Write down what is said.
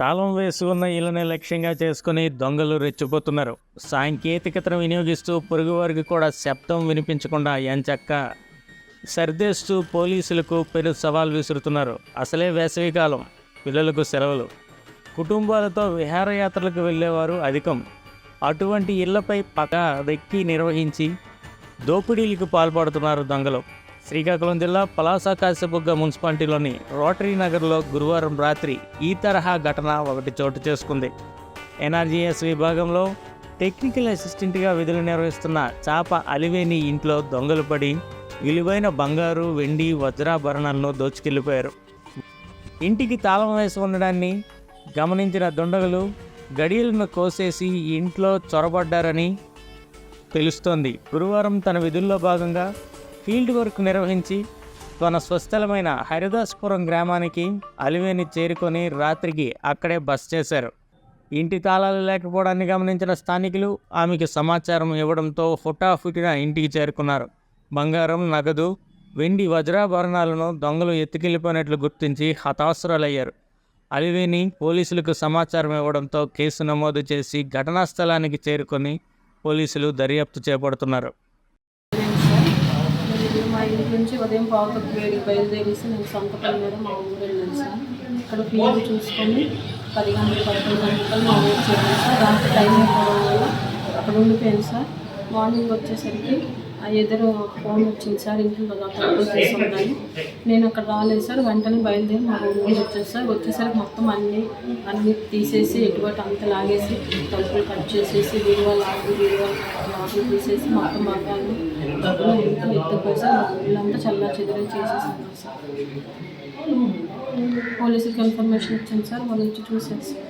తాళం వేసి ఉన్న ఇళ్ళని లక్ష్యంగా చేసుకుని దొంగలు రెచ్చిపోతున్నారు. సాంకేతికతను వినియోగిస్తూ పొరుగువారికి కూడా శబ్దం వినిపించకుండా ఎంచక్క సర్దేస్తూ పోలీసులకు పెను సవాల్ విసురుతున్నారు. అసలే వేసవికాలం పిల్లలకు సెలవులు. కుటుంబాలతో విహారయాత్రలకు వెళ్ళేవారు అధికం. అటువంటి ఇళ్ళపై పగ రెక్కి నిర్వహించి దోపిడీలకు పాల్పడుతున్నారు దొంగలు. శ్రీకాకుళం జిల్లా పలాస కాశ్యపుగ్గ మున్సిపాలిటీలోని రోటరీ నగర్లో గురువారం రాత్రి ఈ తరహా ఘటన ఒకటి చోటు చేసుకుంది. ఎన్ఆర్జీఎస్ విభాగంలో టెక్నికల్ అసిస్టెంట్గా విధులు నిర్వహిస్తున్న చాప అలివేని ఇంట్లో దొంగలు పడి విలువైన బంగారు వెండి వజ్రాభరణాలను దోచుకెళ్ళిపోయారు ఇంటికి తాళం వేసి ఉండడాన్ని గమనించిన దుండగులు గడియలను కోసేసి ఇంట్లో చొరబడ్డారని తెలుస్తోంది. గురువారం తన విధుల్లో భాగంగా ఫీల్డ్ వర్క్ నిర్వహించి తన స్వస్థలమైన హరిదాస్పురం గ్రామానికి అలివేని చేరుకొని రాత్రికి అక్కడే బస్ చేశారు. ఇంటి తాళాలు లేకపోవడాన్ని గమనించిన స్థానికులు ఆమెకు సమాచారం ఇవ్వడంతో హుటాహుటిన ఇంటికి చేరుకున్నారు. బంగారం నగదు వెండి వజ్రాభరణాలను దొంగలు ఎత్తుకెళ్ళిపోయినట్లు గుర్తించి హతాసురాలయ్యారు అలివేని పోలీసులకు సమాచారం ఇవ్వడంతో కేసు నమోదు చేసి ఘటనా స్థలానికి చేరుకొని పోలీసులు దర్యాప్తు చేపడుతున్నారు. నేను ఇంటి నుంచి ఉదయం పావుతకు వేడి బయలుదేరేసి నేను సొంత పని మీద మా ఊరు వెళ్ళాను సార్ ఇక్కడ ఫీల్డ్ చూసుకొని పది గంటలు పదకొండు గంటలు మా ఊరు చేయాలి సార్. రాత్రి టైం అయిపోవడం వల్ల అక్కడ ఉండిపోయాను సార్. మార్నింగ్ వచ్చేసరికి ఎదురు ఫోన్ వచ్చింది సార్ ఇంట్లో తక్కువ చేస్తున్నాను నేను అక్కడ రాలేదు సార్ వెంటనే బయలుదేరి మా రూమ్ వచ్చాను సార్. వచ్చేసరికి మొత్తం అన్నీ అన్నీ తీసేసి ఎటువంటి అంత లాగేసి తలుపులు కట్ చేసేసి వీడియో లాగి వీడియో లాగి తీసేసి మొత్తం మగాలు డబ్బులు ఎంత ఎత్తుకుపోయి సార్ మా ఊళ్ళంతా చల్లా చెదిరే చేసేసాను సార్. పోలీసులకు ఇన్ఫర్మేషన్ ఇచ్చాను సార్ వాళ్ళు వచ్చి చూసారు సార్.